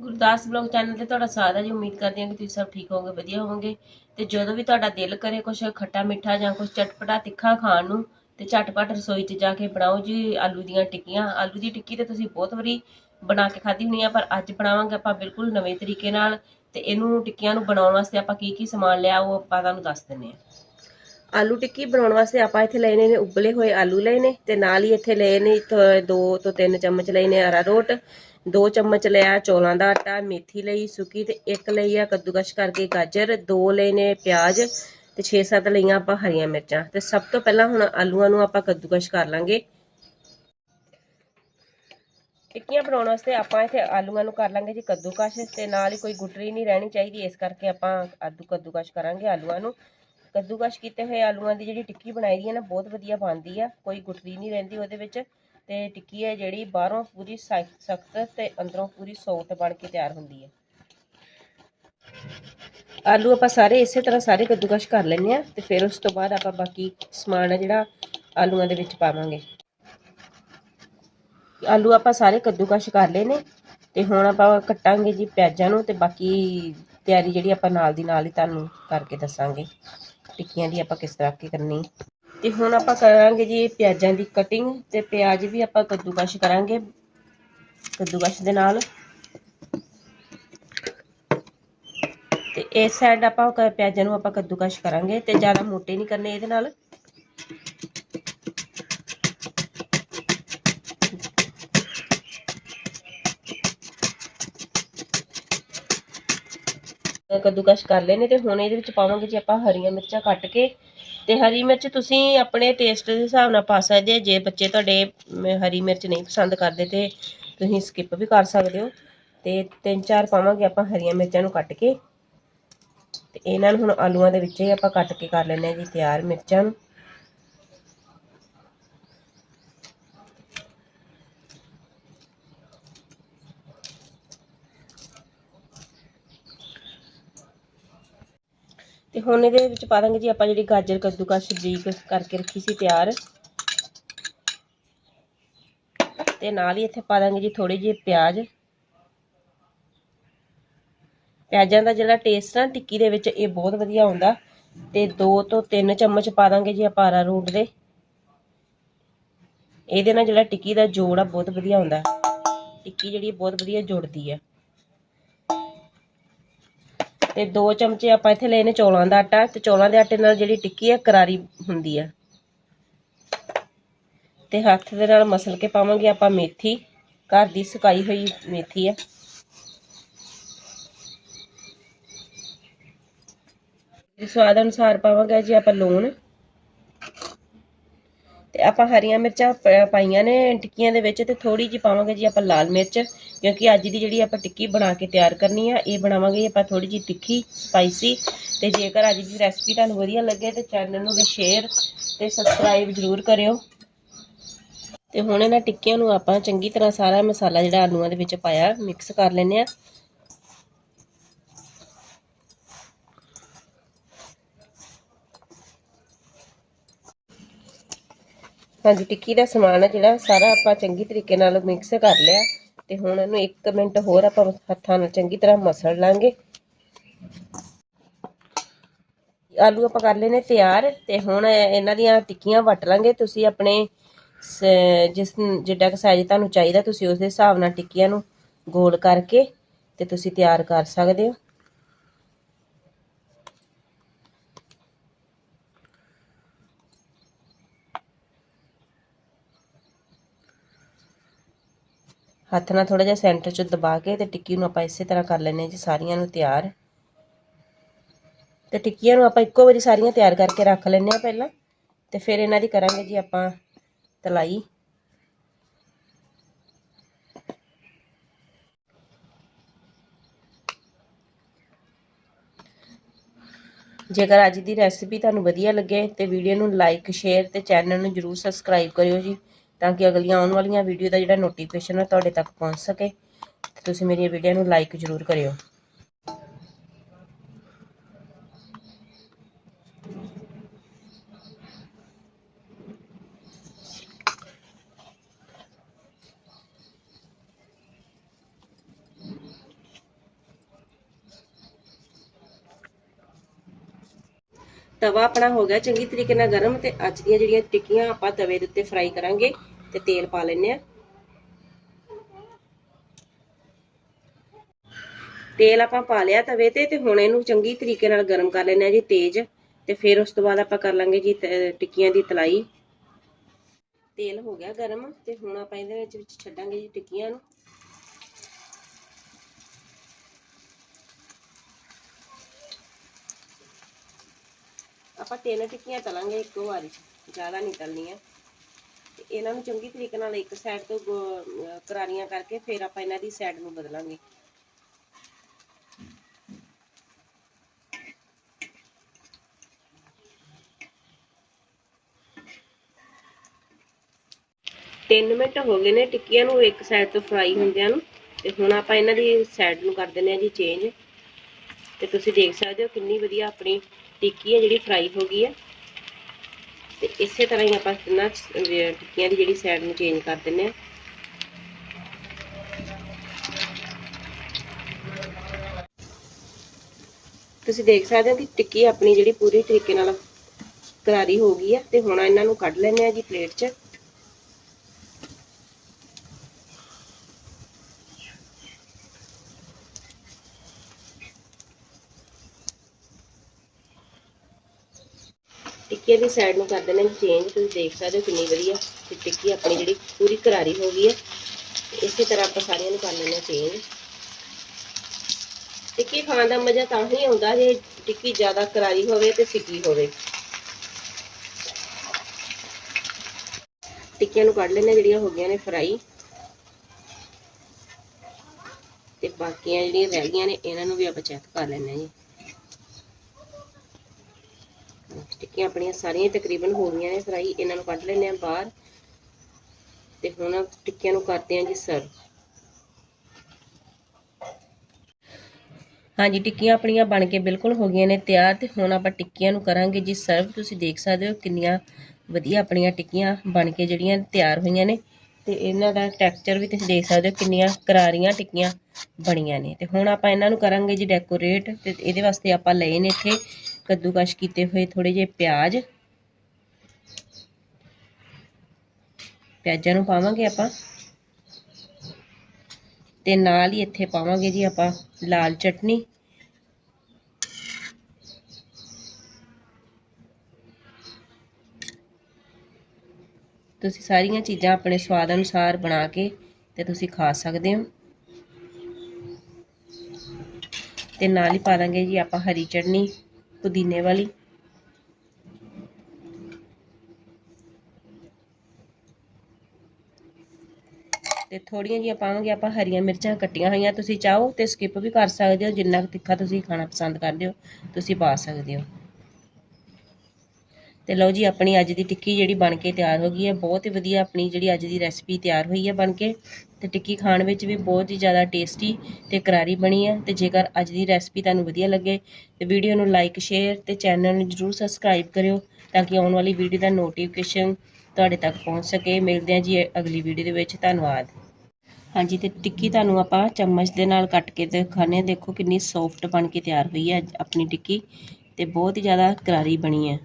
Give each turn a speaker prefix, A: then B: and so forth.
A: Gurdas blog channel ਤੇ ਤੁਹਾਡਾ ਸਵਾਗਤ ਹੈ ਜੀ ਉਮੀਦ ਕਰਦੀ ਹਾਂ ਕਿ ਤੁਸੀਂ ਸਭ ਠੀਕ ਹੋਵੋਗੇ, ਵਧੀਆ ਹੋਵੋਗੇ। ਤੇ ਜਦੋਂ ਵੀ ਤੁਹਾਡਾ ਦਿਲ ਕਰੇ ਕੁਝ ਖੱਟਾ ਮਿੱਠਾ ਜਾਂ ਕੁਝ ਚਟਪਟਾ ਤਿੱਖਾ ਖਾਣ ਨੂੰ, ਤੇ ਝਟਪਟ ਰਸੋਈ 'ਚ ਜਾ ਕੇ ਬਣਾਓ ਜੀ ਆਲੂ ਦੀਆਂ ਟਿੱਕੀਆਂ। ਆਲੂ ਦੀ ਟਿੱਕੀ ਤੇ ਤੁਸੀਂ ਬਹੁਤ ਵਾਰੀ ਬਣਾ ਕੇ ਖਾਧੀ ਹੋਣੀ ਆ, ਪਰ ਅੱਜ ਬਣਾਵਾਂਗੇ ਆਪਾਂ ਬਿਲਕੁਲ ਨਵੇਂ ਤਰੀਕੇ ਨਾਲ। ਤੇ ਇਹਨੂੰ ਟਿੱਕੀਆਂ ਨੂੰ ਬਣਾਉਣ ਵਾਸਤੇ ਆਪਾਂ ਕੀ ਕੀ ਸਮਾਨ ਲਿਆ, ਉਹ ਆਪਾਂ ਤੁਹਾਨੂੰ ਦੱਸ ਦਿੰਨੇ ਆ ਆਲੂ ਟਿੱਕੀ ਬਣਾਉਣ ਵਾਸਤੇ ਆਪਾਂ ਇੱਥੇ ਲਏ ਨੇ ਉਬਲੇ ਹੋਏ ਆਲੂ ਲਏ ਨੇ, ਤੇ ਨਾਲ ਹੀ ਇੱਥੇ ਲਏ ਨੇ ਦੋ ਤੋਂ ਤਿੰਨ ਚਮਚ ਲਏ ਨੇ ਅਰਾਰੋਟ। 2 ਚਮਚ ਲਿਆ ਚੌਲਾਂ ਦਾ ਆਟਾ, ਮੇਥੀ ਲਈ ਸੁੱਕੀ ਤੇ ਇੱਕ ਲਈ ਆ ਕੱਦੂਕਸ਼ ਕਰਕੇ ਗਾਜਰ, ਦੋ ਲਏ ਨੇ ਪਿਆਜ਼ ਤੇ 6-7 ਲਈਆਂ ਆਪਾਂ ਹਰੀਆਂ ਮਿਰਚਾਂ। ਤੇ ਸਭ ਤੋਂ ਪਹਿਲਾਂ ਹੁਣ ਆਲੂਆਂ ਨੂੰ ਆਪਾਂ ਕੱਦੂਕਸ਼ ਕਰ ਲਾਂਗੇ। ਟਿੱਕੀਆਂ ਬਣਾਉਣ ਵਾਸਤੇ ਆਪਾਂ ਇੱਥੇ ਆਲੂਆਂ ਨੂੰ ਕਰ ਲਾਂਗੇ ਜੀ ਕੱਦੂਕਸ਼ ਤੇ ਨਾਲ ਹੀ ਕੋਈ ਗੁਟਰੀ ਨਹੀਂ ਰਹਿਣੀ ਚਾਹੀਦੀ, ਇਸ ਕਰਕੇ ਆਪਾਂ ਆਲੂ ਕੱਦੂਕਸ਼ ਕਰਾਂਗੇ ਆਲੂਆਂ ਨੂੰ। ਕੱਦੂਕਸ਼ ਕੀਤੇ ਹੋਏ ਆਲੂਆਂ ਦੀ ਜਿਹੜੀ ਟਿੱਕੀ ਬਣਾਈ ਦੀ ਹੈ ਨਾ, ਬਹੁਤ ਵਧੀਆ ਬਣਦੀ ਆ, ਕੋਈ ਗੁਟਰੀ ਨਹੀਂ ਰਹਿੰਦੀ ਉਹਦੇ ਵਿੱਚ। ਤੇ ਟਿੱਕੀ ਹੈ ਜਿਹੜੀ ਬਾਹਰੋਂ ਪੂਰੀ ਸਖਤ ਤੇ ਅੰਦਰੋਂ ਪੂਰੀ ਸੌਫਟ ਬਣ ਕੇ ਤਿਆਰ ਹੁੰਦੀ ਹੈ। ਆਲੂ ਆਪਾਂ ਸਾਰੇ ਇਸੇ ਤਰ੍ਹਾਂ ਸਾਰੇ ਕੱਦੂਕਸ਼ ਕਰ ਲੈਣੇ ਆ ਤੇ ਫਿਰ ਉਸ ਤੋਂ ਬਾਅਦ ਆਪਾਂ ਬਾਕੀ ਸਮਾਨ ਹੈ ਜਿਹੜਾ ਆਲੂਆਂ ਦੇ ਵਿੱਚ ਪਾਵਾਂਗੇ। ਆਲੂ ਆਪਾਂ ਸਾਰੇ ਕੱਦੂਕਸ਼ ਕਰ ਲਏ ਨੇ ਤੇ ਹੁਣ ਆਪਾਂ ਕੱਟਾਂਗੇ ਜੀ ਪਿਆਜ਼ਾਂ ਨੂੰ ਤੇ ਬਾਕੀ ਤਿਆਰੀ ਜਿਹੜੀ ਆਪਾਂ ਨਾਲ ਦੀ ਨਾਲ ਹੀ ਤੁਹਾਨੂੰ ਕਰਕੇ ਦੱਸਾਂਗੇ। ਟਿੱਕੀਆਂ ਦੀ ਆਪਾਂ ਕਿਸ ਤਰ੍ਹਾਂ ਕੀ ਕਰਨੀ। ਤੇ ਹੁਣ ਆਪਾਂ ਕਰਾਂਗੇ ਜੀ ਪਿਆਜ਼ਾਂ ਦੀ ਕਟਿੰਗ ਤੇ ਪਿਆਜ਼ ਵੀ ਆਪਾਂ ਕੱਦੂਕਸ਼ ਕਰਾਂਗੇ, ਕੱਦੂਕਸ਼ ਦੇ ਨਾਲ। ਤੇ ਇਸ ਸਾਈਡ ਆਪਾਂ ਪਿਆਜ਼ਾਂ ਨੂੰ ਆਪਾਂ ਕੱਦੂਕਸ਼ ਕਰਾਂਗੇ ਤੇ ਜ਼ਿਆਦਾ ਮੋਟੇ ਨਹੀਂ ਕਰਨੇ ਇਹਦੇ ਨਾਲ। ਕੱਦੂਕਸ਼ ਕਰ ਲੈਨੇ ਤੇ ਹੁਣ ਇਹਦੇ ਵਿੱਚ ਪਾਵਾਂਗੇ ਜੀ ਆਪਾਂ ਹਰੀਆਂ ਮਿਰਚਾਂ ਕੱਟ ਕੇ। ਤੇ ਹਰੀ ਮਿਰਚ ਤੁਸੀਂ ਆਪਣੇ ਟੇਸਟ ਦੇ ਹਿਸਾਬ ਨਾਲ ਪਾ ਸਕਦੇ ਆ ਜੇ ਬੱਚੇ ਤੁਹਾਡੇ ਹਰੀ ਮਿਰਚ ਨਹੀਂ ਪਸੰਦ ਕਰਦੇ ਤੇ ਤੁਸੀਂ ਸਕਿਪ ਵੀ ਕਰ ਸਕਦੇ ਹੋ। ਤੇ ਤਿੰਨ ਚਾਰ ਪਾਵਾਂਗੇ ਆਪਾਂ ਹਰੀਆਂ ਮਿਰਚਾਂ ਨੂੰ ਕੱਟ ਕੇ। ਤੇ ਇਹਨਾਂ ਨੂੰ ਹੁਣ ਆਲੂਆਂ ਦੇ ਵਿੱਚ ਹੀ ਆਪਾਂ ਕੱਟ ਕੇ ਕਰ ਲੈਣੇ ਆ ਜੀ, ਤਿਆਰ ਮਿਰਚਾਂ ਨੂੰ। ਤੇ ਹੁਣ ਇਹਦੇ ਵਿੱਚ ਪਾ ਦਾਂਗੇ ਜੀ ਆਪਾਂ ਜਿਹੜੀ ਗਾਜਰ, ਕੱਦੂਕਸ਼ ਬਰੀਕ ਕਰਕੇ ਰੱਖੀ ਸੀ ਤਿਆਰ। ਤੇ ਨਾਲ ਹੀ ਇੱਥੇ ਪਾ ਦਾਂਗੇ ਜੀ ਥੋੜੇ ਜਿਹੇ ਪਿਆਜ਼। ਪਿਆਜ਼ਾਂ ਦਾ ਜਿਹੜਾ ਟੇਸਟ ਨਾ ਟਿੱਕੀ ਦੇ ਵਿੱਚ ਇਹ ਬਹੁਤ ਵਧੀਆ ਆਉਂਦਾ। ਤੇ 2 ਤੋਂ 3 ਚਮਚ ਪਾ ਦਾਂਗੇ ਜੀ ਆਪਾਂ ਅਰਾਰੂਟ ਦੇ। ਇਹਦੇ ਨਾਲ ਜਿਹੜਾ ਟਿੱਕੀ ਦਾ ਜੋੜ ਆ, ਬਹੁਤ ਵਧੀਆ ਹੁੰਦਾ ਟਿੱਕੀ ਜਿਹੜੀ ਬਹੁਤ ਵਧੀਆ ਜੁੜਦੀ ਆ। ਤੇ 2 ਚਮਚੇ ਆਪਾਂ ਇੱਥੇ ਲਏ ਨੇ ਚੌਲਾਂ ਦਾ ਆਟਾ ਤੇ ਚੌਲਾਂ ਦੇ ਆਟੇ ਨਾਲ ਜਿਹੜੀ ਟਿੱਕੀ ਆ, ਕਰਾਰੀ ਹੁੰਦੀ ਆ। ਤੇ ਹੱਥ ਦੇ ਨਾਲ ਮਸਲ ਕੇ ਪਾਵਾਂਗੇ ਆਪਾਂ ਮੇਥੀ। ਘਰ ਦੀ ਸੁਕਾਈ ਹੋਈ ਮੇਥੀ ਆ। ਸਵਾਦ ਅਨੁਸਾਰ ਪਾਵਾਂਗੇ ਜੀ ਆਪਾਂ ਲੂਣ। ਆਪਾਂ ਹਰੀਆਂ ਮਿਰਚਾਂ ਪਾਈਆਂ ਨੇ ਟਿੱਕੀਆਂ ਦੇ ਵਿੱਚ ਤੇ ਥੋੜੀ ਜਿਹੀ ਪਾਵਾਂਗੇ ਜੀ ਆਪਾਂ ਲਾਲ ਮਿਰਚ, ਕਿਉਂਕਿ ਅੱਜ ਦੀ ਜਿਹੜੀ ਆਪਾਂ ਟਿੱਕੀ ਬਣਾ ਕੇ ਤਿਆਰ ਕਰਨੀ ਆ, ਇਹ ਬਣਾਵਾਂਗੇ ਆਪਾਂ ਥੋੜੀ ਜਿਹੀ ਤਿੱਖੀ, ਸਪਾਈਸੀ ਤੇ ਜੇਕਰ ਅੱਜ ਦੀ ਰੈਸਪੀ ਤੁਹਾਨੂੰ ਵਧੀਆ ਲੱਗੇ ਤੇ ਚੈਨਲ ਨੂੰ ਸ਼ੇਅਰ ਤੇ ਸਬਸਕ੍ਰਾਈਬ ਜ਼ਰੂਰ ਕਰਿਓ। ਤੇ ਹੁਣ ਇਹਨਾਂ ਟਿੱਕੀਆਂ ਨੂੰ ਆਪਾਂ ਚੰਗੀ ਤਰ੍ਹਾਂ ਸਾਰਾ ਮਸਾਲਾ ਜਿਹੜਾ ਆਲੂਆਂ ਦੇ ਵਿੱਚ ਪਾਇਆ, ਮਿਕਸ ਕਰ ਲੈਣੇ ਆ। ਹਾਂਜੀ, ਟਿੱਕੀ ਦਾ ਸਮਾਨ ਹੈ ਜਿਹੜਾ, ਸਾਰਾ ਆਪਾਂ ਚੰਗੀ ਤਰੀਕੇ ਨਾਲ ਮਿਕਸ ਕਰ ਲਿਆ। ਤੇ ਹੁਣ ਇਹਨੂੰ 1 ਮਿੰਟ ਹੋਰ ਆਪਾਂ ਹੱਥਾਂ ਨਾਲ ਚੰਗੀ ਤਰ੍ਹਾਂ ਮਸਲ ਲਾਂਗੇ। ਆਲੂ ਆਪਾਂ ਕਰ ਲੈਨੇ ਤਿਆਰ, ਤੇ ਹੁਣ ਇਹਨਾਂ ਦੀਆਂ ਟਿੱਕੀਆਂ ਵੱਟ ਲਾਂਗੇ। ਤੁਸੀਂ ਆਪਣੇ ਜਿਸ ਜਿੱਡਾ ਕ ਸਾਈਜ਼ ਤੁਹਾਨੂੰ ਚਾਹੀਦਾ, ਤੁਸੀਂ ਉਸ ਦੇ ਹਿਸਾਬ ਨਾਲ ਟਿੱਕੀਆਂ ਨੂੰ ਗੋਲ ਕਰਕੇ ਤੇ ਤੁਸੀਂ ਤਿਆਰ ਕਰ ਸਕਦੇ ਹੋ। ਹੱਥ ਨਾਲ ਥੋੜਾ ਜਿਹਾ ਸੈਂਟਰ 'ਚ ਦਬਾ ਕੇ ਤੇ ਟਿੱਕੀ ਨੂੰ ਆਪਾਂ ਇਸੇ ਤਰ੍ਹਾਂ ਕਰ ਲੈਨੇ ਜੀ, ਸਾਰੀਆਂ ਨੂੰ ਤਿਆਰ। ਤੇ ਟਿੱਕੀਆਂ ਨੂੰ ਆਪਾਂ ਇੱਕੋ ਵਾਰੀ ਸਾਰੀਆਂ ਤਿਆਰ ਕਰਕੇ ਰੱਖ ਲੈਨੇ ਆ ਪਹਿਲਾਂ ਤੇ ਫਿਰ ਇਹਨਾਂ ਦੀ ਕਰਾਂਗੇ ਜੀ ਆਪਾਂ ਤਲਾਈ। ਜੇਕਰ ਅੱਜ ਦੀ ਰੈਸਿਪੀ ਤੁਹਾਨੂੰ ਵਧੀਆ ਲੱਗੇ ਤੇ ਵੀਡੀਓ ਨੂੰ ਲਾਈਕ ਸ਼ੇਅਰ ਤੇ ਚੈਨਲ ਨੂੰ ਜਰੂਰ ਸਬਸਕ੍ਰਾਈਬ ਕਰਿਓ ਜੀ। ਤਾਂ ਕਿ ਅਗਲੀਆਂ ਆਉਣ ਵਾਲੀਆਂ ਵੀਡੀਓ ਦਾ ਜਿਹੜਾ ਨੋਟੀਫਿਕੇਸ਼ਨ ਹੈ ਤੁਹਾਡੇ ਤੱਕ ਪਹੁੰਚ ਸਕੇ। ਤੁਸੀਂ ਮੇਰੀਆਂ ਵੀਡੀਓ ਨੂੰ ਲਾਈਕ ਜ਼ਰੂਰ ਕਰਿਓ। ਤਵਾ ਆਪਣਾ ਹੋ ਗਿਆ ਚੰਗੀ ਤਰੀਕੇ ਨਾਲ ਗਰਮ ਤੇ ਅੱਜ ਦੀਆਂ ਜਿਹੜੀਆਂ ਟਿੱਕੀਆਂ ਆਪਾਂ ਤਵੇ ਦੇ ਉੱਤੇ ਫਰਾਈ ਕਰਾਂਗੇ। ਤੇ ਤੇਲ ਪਾ ਲੈਣੇ ਆ। ਤੇਲ ਆਪਾਂ ਪਾ ਲਿਆ ਤਵੇ ਤੇ ਤੇ ਹੁਣ ਇਹਨੂੰ ਚੰਗੀ ਤਰੀਕੇ ਨਾਲ ਗਰਮ ਕਰ ਲੈਣਾ ਜੀ ਤੇਜ਼। ਤੇ ਫਿਰ ਉਸ ਤੋਂ ਬਾਅਦ ਆਪਾਂ ਕਰ ਲਾਂਗੇ ਜੀ ਟਿੱਕੀਆਂ ਦੀ ਤਲਾਈ। ਤੇਲ ਹੋ ਗਿਆ ਗਰਮ ਤੇ ਹੁਣ ਆਪਾਂ ਇਹਦੇ ਵਿੱਚ ਵਿੱਚ ਛੱਡਾਂਗੇ ਜੀ ਟਿੱਕੀਆਂ ਨੂੰ। ਆਪਾਂ ਤਿੰਨ ਟਿੱਕੀਆਂ ਤਲਾਂਗੇ ਇੱਕੋ ਵਾਰੀ, ਜ਼ਿਆਦਾ ਨਹੀਂ ਤਲਣੀਆਂ। ਇਹਨਾਂ ਨੂੰ ਚੰਗੀ ਤਰੀਕੇ ਨਾਲ ਇੱਕ ਸਾਈਡ ਤੋਂ ਕਰਾਰੀਆਂ ਕਰਕੇ ਫਿਰ ਆਪਾਂ ਇਹਨਾਂ ਦੀ ਸਾਈਡ ਨੂੰ ਬਦਲਾਂਗੇ। ਤਿੰਨ ਮਿੰਟ ਹੋ ਗਏ ਨੇ ਟਿੱਕੀਆਂ ਨੂੰ ਇੱਕ ਸਾਈਡ ਤੋਂ ਫਰਾਈ ਹੁੰਦਿਆਂ ਨੂੰ ਤੇ ਹੁਣ ਆਪਾਂ ਇਹਨਾਂ ਦੀ ਸਾਈਡ ਨੂੰ ਕਰ ਦਿੰਦੇ ਆ ਜੀ ਚੇਂਜ ਤੇ ਤੁਸੀਂ ਦੇਖ ਸਕਦੇ ਹੋ ਕਿੰਨੀ ਵਧੀਆ ਆਪਣੀ ਟਿੱਕੀ ਹੈ ਜਿਹੜੀ ਫਰਾਈ ਹੋ ਗਈ ਹੈ। ਤੇ ਇਸੇ ਤਰ੍ਹਾਂ ਹੀ ਆਪਾਂ ਤਿੰਨਾਂ ਟਿੱਕੀਆਂ ਦੀ ਜਿਹੜੀ ਸਾਈਡ ਨੂੰ ਚੇਂਜ ਕਰ ਦਿੰਦੇ ਆ ਤੁਸੀਂ ਦੇਖ ਸਕਦੇ ਹੋ ਕਿ ਟਿੱਕੀ ਆਪਣੀ ਜਿਹੜੀ ਪੂਰੀ ਤਰੀਕੇ ਨਾਲ ਕਰਾਰੀ ਹੋ ਗਈ ਹੈ ਤੇ ਹੁਣ ਇਹਨਾਂ ਨੂੰ ਕੱਢ ਲੈਂਦੇ ਆ ਜੀ ਪਲੇਟ 'ਚ। ਟਿੱਕੀ ਦੀ ਸਾਈਡ ਨੂੰ ਕਰ ਦੇਣਾ ਚੇਂਜ ਤੁਸੀਂ ਦੇਖ ਸਕਦੇ ਹੋ ਕਿੰਨੀ ਵਧੀਆ ਤੇ ਟਿੱਕੀ ਆਪਣੀ ਜਿਹੜੀ ਪੂਰੀ ਕਰਾਰੀ ਹੋ ਗਈ ਹੈ। ਇਸੇ ਤਰ੍ਹਾਂ ਆਪਾਂ ਸਾਰਿਆਂ ਨੂੰ ਕਰ ਲੈਣਾ ਚੇਂਜ ਟਿੱਕੀ ਖਾਣ ਦਾ ਮਜ਼ਾ ਤਾਂ ਹੀ ਆਉਂਦਾ ਜੇ ਟਿੱਕੀ ਜ਼ਿਆਦਾ ਕਰਾਰੀ ਹੋਵੇ ਤੇ ਸਿੱਕੀ ਹੋਵੇ। ਟਿੱਕੀਆਂ ਨੂੰ ਕੱਢ ਲੈਣੇ ਜਿਹੜੀਆਂ ਹੋ ਗਈਆਂ ਨੇ ਫਰਾਈ ਤੇ ਬਾਕੀਆਂ ਜਿਹੜੀਆਂ ਰਹਿ ਗਈਆਂ ਨੇ, ਇਹਨਾਂ ਨੂੰ ਵੀ ਆਪਾਂ ਚੈੱਕ ਕਰ ਲੈਣੇ ਜੀ। ਟਿੱਕੀਆਂ ਆਪਣੀਆਂ ਸਾਰੀਆਂ ਤਕਰੀਬਨ ਹੋ ਗਈਆਂ ਨੇ ਫਰਾਈ, ਇਹਨਾਂ ਨੂੰ ਕੱਢ ਲੈਣੇ ਆ ਬਾਹਰ ਤੇ ਹੁਣ ਟਿੱਕੀਆਂ ਨੂੰ ਕਰਦੇ ਆ ਜੀ ਸਰਵ ਹਾਂਜੀ, ਟਿੱਕੀਆਂ ਆਪਣੀਆਂ ਬਣ ਕੇ ਬਿਲਕੁਲ ਹੋ ਗਈਆਂ ਨੇ ਤਿਆਰ ਤੇ ਹੁਣ ਆਪਾਂ ਟਿੱਕੀਆਂ ਨੂੰ ਕਰਾਂਗੇ ਜੀ ਸਰਵ ਤੁਸੀਂ ਦੇਖ ਸਕਦੇ ਹੋ ਕਿੰਨੀਆਂ ਵਧੀਆ ਆਪਣੀਆਂ ਟਿੱਕੀਆਂ ਬਣ ਕੇ ਜਿਹੜੀਆਂ ਤਿਆਰ ਹੋਈਆਂ ਨੇ। ਤੇ ਇਹਨਾਂ ਦਾ ਟੈਕਸਚਰ ਵੀ ਤੁਸੀਂ ਦੇਖ ਸਕਦੇ ਹੋ ਕਿੰਨੀਆਂ ਕਰਾਰੀਆਂ ਟਿੱਕੀਆਂ ਬਣੀਆਂ ਨੇ। ਤੇ ਹੁਣ ਆਪਾਂ ਇਹਨਾਂ ਨੂੰ ਕਰਾਂਗੇ ਜੀ ਡੈਕੋਰੇਟ ਤੇ ਇਹਦੇ ਵਾਸਤੇ ਆਪਾਂ ਲਏ ਨੇ ਇੱਥੇ ਕੱਦੂਕਸ਼ ਕੀਤੇ ਹੋਏ ਥੋੜੇ ਜਿਹੇ ਪਿਆਜ਼। ਪਿਆਜ਼ਾਂ ਨੂੰ ਪਾਵਾਂਗੇ ਆਪਾਂ। ਤੇ ਨਾਲ ਹੀ ਇੱਥੇ ਪਾਵਾਂਗੇ ਜੀ ਆਪਾਂ ਲਾਲ ਚਟਨੀ। ਤੁਸੀਂ ਸਾਰੀਆਂ ਚੀਜ਼ਾਂ ਆਪਣੇ ਸਵਾਦ ਅਨੁਸਾਰ ਬਣਾ ਕੇ ਤੇ ਤੁਸੀਂ ਖਾ ਸਕਦੇ ਹੋ। ਤੇ ਨਾਲ ਹੀ ਪਾ ਦਾਂਗੇ ਜੀ ਆਪਾਂ ਹਰੀ ਚਟਨੀ, ਪੁਦੀਨੇ ਵਾਲੀ। ਤੇ ਥੋੜੀਆਂ ਜਿਹੀਆਂ ਪਾਵਾਂਗੇ ਆਪਾਂ ਹਰੀਆਂ ਮਿਰਚਾਂ ਕੱਟੀਆਂ ਹੋਈਆਂ, ਤੁਸੀਂ ਚਾਹੋ ਤੇ ਸਕਿਪ ਵੀ ਕਰ ਸਕਦੇ ਹੋ, ਜਿੰਨਾ ਕੁ ਤਿੱਖਾ ਤੁਸੀਂ ਖਾਣਾ ਪਸੰਦ ਕਰਦੇ ਹੋ, ਤੁਸੀਂ ਪਾ ਸਕਦੇ ਹੋ। ਤੇ ਲਓ ਜੀ, ਆਪਣੀ ਅੱਜ ਦੀ ਟਿੱਕੀ ਜਿਹੜੀ ਬਣ ਕੇ ਤਿਆਰ ਹੋ ਗਈ ਹੈ। ਬਹੁਤ ਹੀ ਵਧੀਆ ਆਪਣੀ ਜਿਹੜੀ ਅੱਜ ਦੀ ਰੈਸਪੀ ਤਿਆਰ ਹੋਈ ਹੈ ਬਣ ਕੇ। ਤੇ ਟਿੱਕੀ ਖਾਣ ਵਿੱਚ ਵੀ ਬਹੁਤ ਹੀ ਜ਼ਿਆਦਾ ਟੇਸਟੀ ਤੇ ਕਰਾਰੀ ਬਣੀ ਹੈ। ਤੇ ਜੇਕਰ ਅੱਜ ਦੀ ਰੈਸਪੀ ਤੁਹਾਨੂੰ ਵਧੀਆ ਲੱਗੇ, ਤੇ ਵੀਡੀਓ ਨੂੰ ਲਾਈਕ ਸ਼ੇਅਰ ਤੇ ਚੈਨਲ ਨੂੰ ਜਰੂਰ ਸਬਸਕ੍ਰਾਈਬ ਕਰਿਓ ਤਾਂ ਕਿ ਆਉਣ ਵਾਲੀ ਵੀਡੀਓ ਦਾ ਨੋਟੀਫਿਕੇਸ਼ਨ ਤੁਹਾਡੇ ਤੱਕ ਪਹੁੰਚ ਸਕੇ। ਮਿਲਦੇ ਹਾਂ ਜੀ ਅਗਲੀ ਵੀਡੀਓ ਦੇ ਵਿੱਚ। ਧੰਨਵਾਦ। ਹਾਂਜੀ, ਤੇ ਟਿੱਕੀ ਤੁਹਾਨੂੰ ਆਪਾਂ ਚਮਚ ਦੇ ਨਾਲ ਕੱਟ ਕੇ ਦਿਖਾਣੇ ਦੇਖੋ ਕਿੰਨੀ ਸੌਫਟ ਬਣ ਕੇ ਤਿਆਰ ਹੋਈ ਹੈ ਆਪਣੀ ਟਿੱਕੀ ਤੇ ਬਹੁਤ ਹੀ ਜ਼ਿਆਦਾ ਕਰਾਰੀ ਬਣੀ ਹੈ।